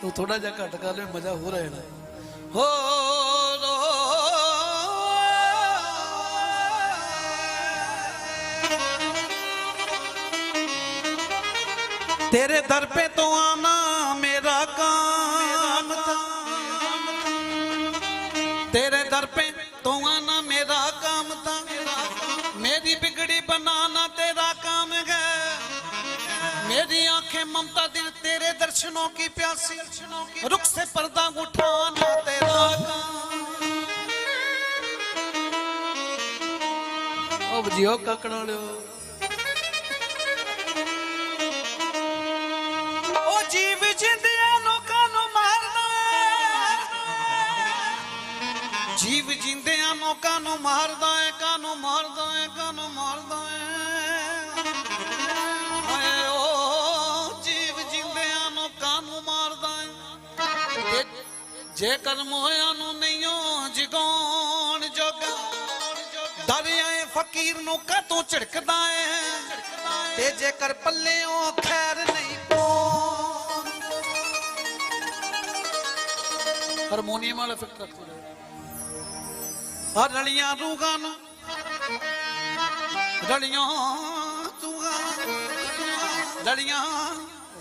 ਤੂੰ ਥੋੜਾ ਜਿਹਾ ਘੱਟ ਕਰ ਲੈ, ਮਜ਼ਾ ਹੋ ਰਿਹਾ ਹੈ ਹੋ ਤੇਰੇ ਦਰ ਪੇ ਤੋਂ ਆਣਾ ਮੇਰਾ ਕਾਮ ਤੇਰੇ ਦਰ ਪੇ ममता दिल तेरे दर्शनों की प्यासी रुख से पर्दा उठाना तेरा काम ਉਹ ਜਿਓ ਕੱਕੜ ਵਾਲਿਓ ਉਹ ਜੀਵ ਜਿੰਦਿਆਂ ਲੋਕਾਂ ਨੂੰ ਮਾਰਦਾ ਹੈ। ਜੀਵ ਜਿੰਦਿਆਂ ਲੋਕਾਂ ਨੂੰ ਮਾਰਦਾ ਏ ਕਾਨੂੰ ਮਾਰਦਾ ਏ ਕਾਨੂੰ ਮਾਰਦਾ ਜੇ ਕਰਮ ਹੋਇਆ ਨੂੰ ਨਹੀਂ ਓ ਜਗਾਉਣ ਜੋਗਾ, ਦਰਿਆਏ ਫਕੀਰ ਨੂੰ ਕਾ ਤੂੰ ਝਿੜਕਦਾ ਏ? ਤੇ ਜੇਕਰ ਪੱਲਿਓਂ ਖੈਰ ਨਹੀਂ ਪੋ ਹਾਰਮੋਨੀਅਮ ਵਾਲਾ ਫਿਕਰ ਰੱਖੋ ਆ ਰਲੀਆਂ ਰੂਹਾਂ ਨੂੰ, ਰਲੀਆਂ ਤੂਆਂ ਰਲੀਆਂ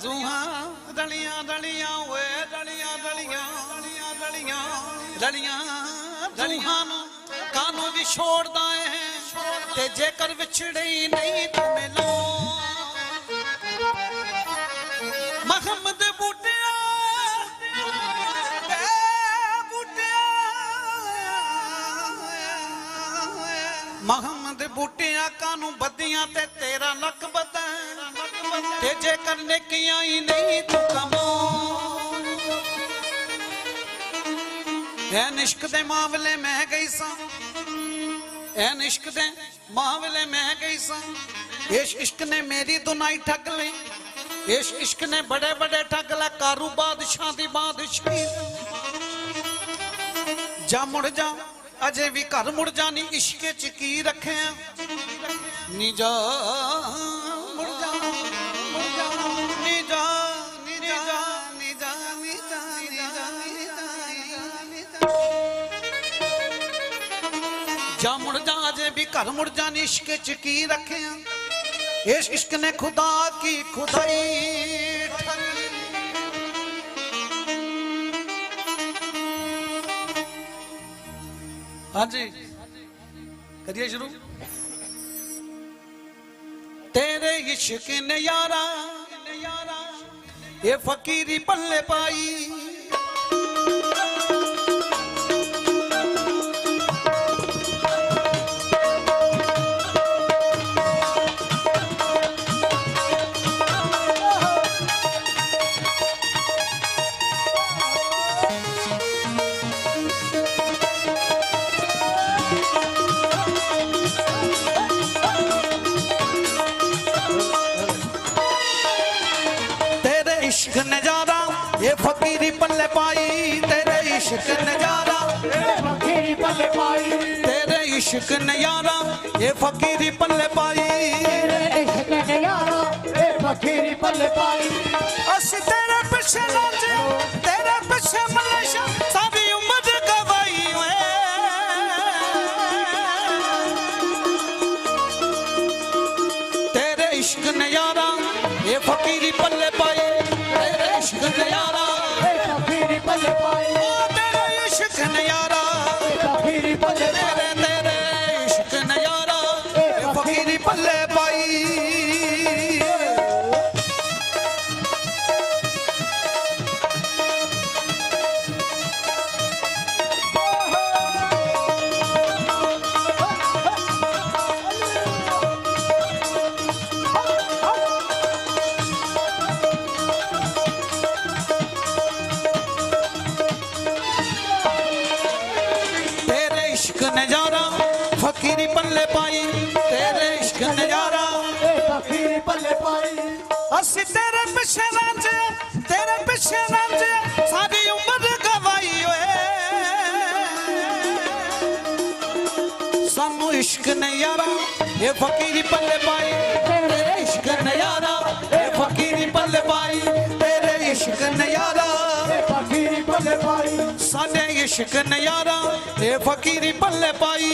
ਜ਼ੂਹਾਂ ਰਲੀਆਂ ਰਲੀਆਂ ਓਏ। ਰਲੀਆਂ ਰਲੀਆਂ ਨੂੰ ਕਾਨੂੰ ਵੀ ਛੋੜਦਾ ਏ? ਤੇ ਜੇਕਰ ਵਿਛੜੀ ਨਹੀਂ ਤੂੰ ਮਿਲੋ ਮੁਹੰਮਦ ਬੂਟਿਆ ਏ ਬੂਟਿਆ, ਮੁਹੰਮਦ ਬੂਟਿਆ ਕਾਨੂੰ ਬੱਦੀਆਂ ਤੇ ਤੇਰਾ ਲੱਕ ਬਦਾ ਤੇ ਜੇਕਰ ਨੇਕੀਆਂ ਹੀ ਨਹੀਂ ਤੂੰ ਕਮੋ ਐ ਨਿਸ਼ਕ ਦੇ ਮਾਮਲੇ ਮੈਂ ਗਈ ਸਾਂ। ਐ ਨਿਸ਼ਕ ਦੇ ਮਾਮਲੇ ਮੈਂ ਗਈ ਸਾਂ। ਇਸ ਇਸ਼ਕ ਨੇ ਮੇਰੀ ਦੁਨਾਈ ਠੱਗ ਲਈ। ਇਸ ਇਸ਼ਕ ਨੇ ਬੜੇ ਬੜੇ ਠੱਗ ਲੈ ਕਾਰੂ ਬਾਦਸ਼ਾਹ ਦੀ ਬਾਦਸ਼ਾਹੀ ਜਾ ਮੁੜ ਜਾ, ਅਜੇ ਵੀ ਘਰ ਮੁੜ ਜਾ ਨੀ ਇਸ਼ਕੇ ਚ ਕੀ ਰੱਖਿਆ। ਨੀ ਘਰ ਮੁੜ ਜਾ ਨੀ ਇਸ਼ਕੇ ਚ ਕੀ ਰੱਖਿਆ ਇਸ ਇਸ਼ਕ ਨੇ ਖੁਦਾ ਕੀ ਖੁਦਾਈ ਠੱਗੀ ਹਾਂਜੀ ਕਰੀਏ ਸ਼ੁਰੂ ਤੇਰੇ ਇਸ਼ਕ ਨੇ ਯਾਰਾ ਇਹ ਫਕੀਰੀ ਪੱਲੇ ਪਾਈ ਫਕੀਰੀ ਪੱਲੇ ਪਾਈ, ਤੇਰੇ ਇਸ਼ਕ ਨਜ਼ਾਰਾ। ਫਕੀਰੀ ਪੱਲੇ ਪਾਈ ਤੇਰੇ ਇਸ਼ਕ ਨਜ਼ਾਰਾ, ਇਹ ਫਕੀਰੀ ਪੱਲੇ ਪਾਈ। ਤੇਰੇ ਇਸ਼ਕ ਨੇ ਇਹ ਫਕੀਰੀ ਪੱਲੇ ਪਾਈ ਅਸੀਂ ਤੇਰੇ ਪਿੱਛੇ ਲੱਜੇ ਤੇਰੇ ਪਿੱਛੇ ਮਲੇਸ਼ਾ, ਸਾਰੀ ਉਮਰ ਗਵਾਈ ਓਏ। ਤੇਰੇ ਇਸ਼ਕ ਨਜ਼ਾਰਾ, ਇਹ ਫਕੀਰੀ ਪੱਲੇ ਇਸ਼ਕ ਨਜ਼ਾਰਾ ਫਕੀਰੀ ਪੱਲੇ ਪਾਈ ਤੇਰੇ ਇਸ਼ਕ ਨਜ਼ਾਰਾ। ਫਕੀਰੀ ਪੱਲੇ ਪਾਈ। ਅਸੀਂ ਤੇਰੇ ਪਿੱਛੇ ਰਾਂਝੇ ਤੇਰੇ ਪਿੱਛੇ ਰਾਂਝੇ ਸਾਰੀ ਉਮਰ ਗਵਾਈ ਓਏ। ਸਾਨੂੰ ਇਸ਼ਕ ਨਜ਼ਾਰਾ ਇਹ ਫਕੀਰੀ ਪੱਲੇ ਪਾਈ ਤੇਰੇ ਇਸ਼ਕ ਨਜ਼ਾਰਾ। ਇਹ ਫਕੀਰੀ ਪੱਲੇ ਪਾਈ ਤੇਰੇ ਇਸ਼ਕ ਨਜ਼ਾਰਾ। ਸਾਡੇ ਇਸ਼ਕ ਨਜ਼ਾਰਾ ਇਹ ਫਕੀਰੀ ਪੱਲੇ ਪਾਈ।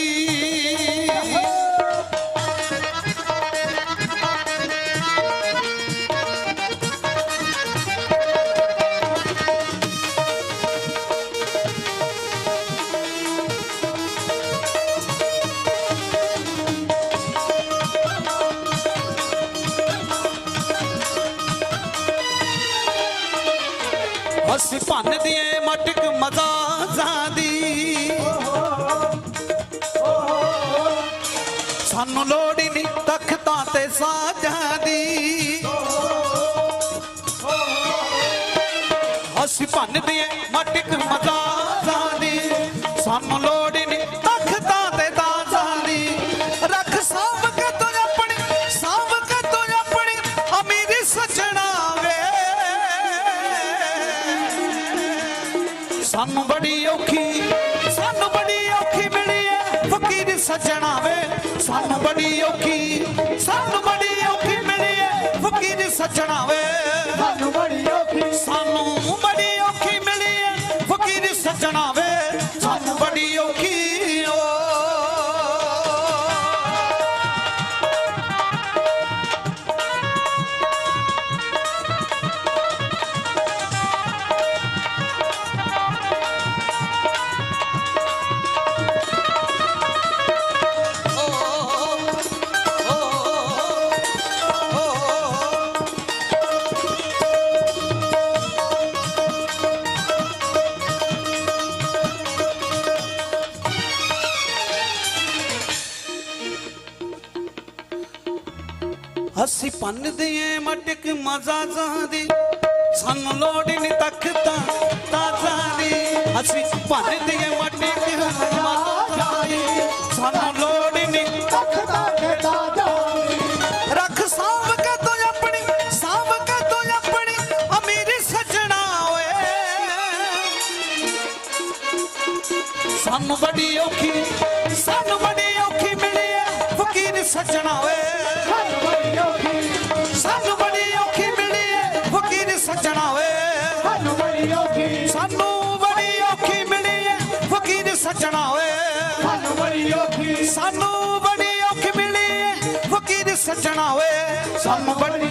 ਅਸੀਂ ਭੰਨ ਦੀਏ ਮਟਕ ਮਜ਼ਾਜ਼ਾਂ ਦੀ। ਸਾਨੂੰ ਲੋੜ ਹੀ ਨਹੀਂ ਤਖਤਾਂ ਤੇ ਸਾਜਾਂ ਦੀ। ਅਸੀਂ ਭੰਨਦੇ ਦੀਏ ਮਟਕ ਮਜ਼ਾਜ਼ਾਂ ਸਾਨੂੰ ਬੜੀ ਔਖੀ ਸਾਨੂੰ ਬੜੀ ਔਖੀ ਮਿਲੀ ਏ ਫਕੀਰ ਸੱਜਣਾ ਵੇ ਸਾਨੂੰ ਬੜੀ ਔਖੀ ਸਾਨੂੰ ਬੜੀ ਔਖੀ ਮਿਲੀ ਏ ਫਕੀਰ ਸੱਜਣਾ ਵੇ ਸਾਨੂੰ ਬੜੀ ਔਖੀ। ਸਾਨੂੰ ਬੜੀ ਔਖੀ ਮਿਲੀ ਏ ਫਕੀਰ ਸੱਜਣਾ ਵੇ ਸਾਨੂੰ ਬੜੀ ਔਖੀ ਓ ਅਸੀਂ ਪੰਨਦੇ ਏ ਮਟਕ ਮਜ਼ਾਜ਼ਾਂ ਦੀ ਸਾਨੂੰ ਲੋੜ ਨਹੀਂ ਤਖਤਾਂ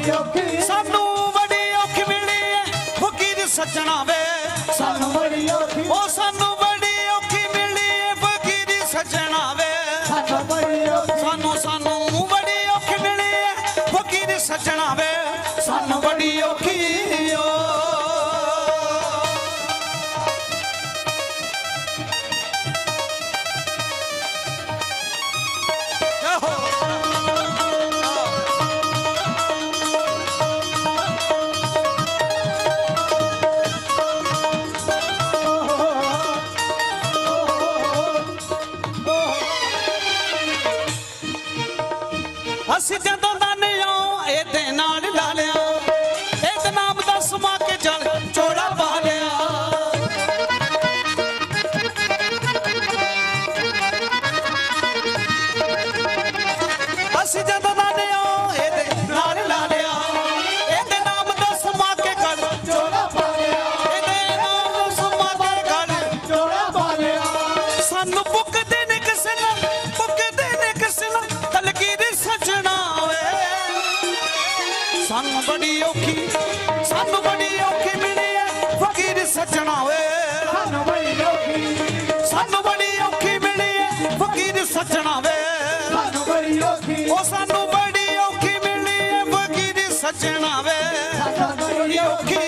ਬੜੀ ਔਖੀ ਸਾਨੂੰ ਬੜੀ ਔਖੀ ਮਿਲੀ ਏ ਫਕੀਰ ਸੱਜਣਾ ਵੇ। ਸਾਨੂੰ ਬੜੀ ਔਖੀ ਉਹ ਸਾਨੂੰ ਬੜੀ ਔਖੀ ਸਾਨੂੰ ਬੜੀ ਔਖੀ ਮਿਲੀ ਹੈ ਫਕੀਰ ਸਜਣਾ ਵੇ ਸਾਨੂੰ ਬੜੀ ਔਖੀ। ਸਾਨੂੰ ਬੜੀ ਔਖੀ ਮਿਲੀ ਹੈ ਫਕੀਰ ਸਜਣਾ ਵੇ ਸਾਨੂੰ ਬੜੀ ਔਖੀ। ਉਹ ਸਾਨੂੰ ਬੜੀ ਔਖੀ ਮਿਲੀ ਹੈ ਫਕੀਰ ਸਜਣਾ ਵੇ ਸਾਨੂੰ ਬੜੀ ਔਖੀ।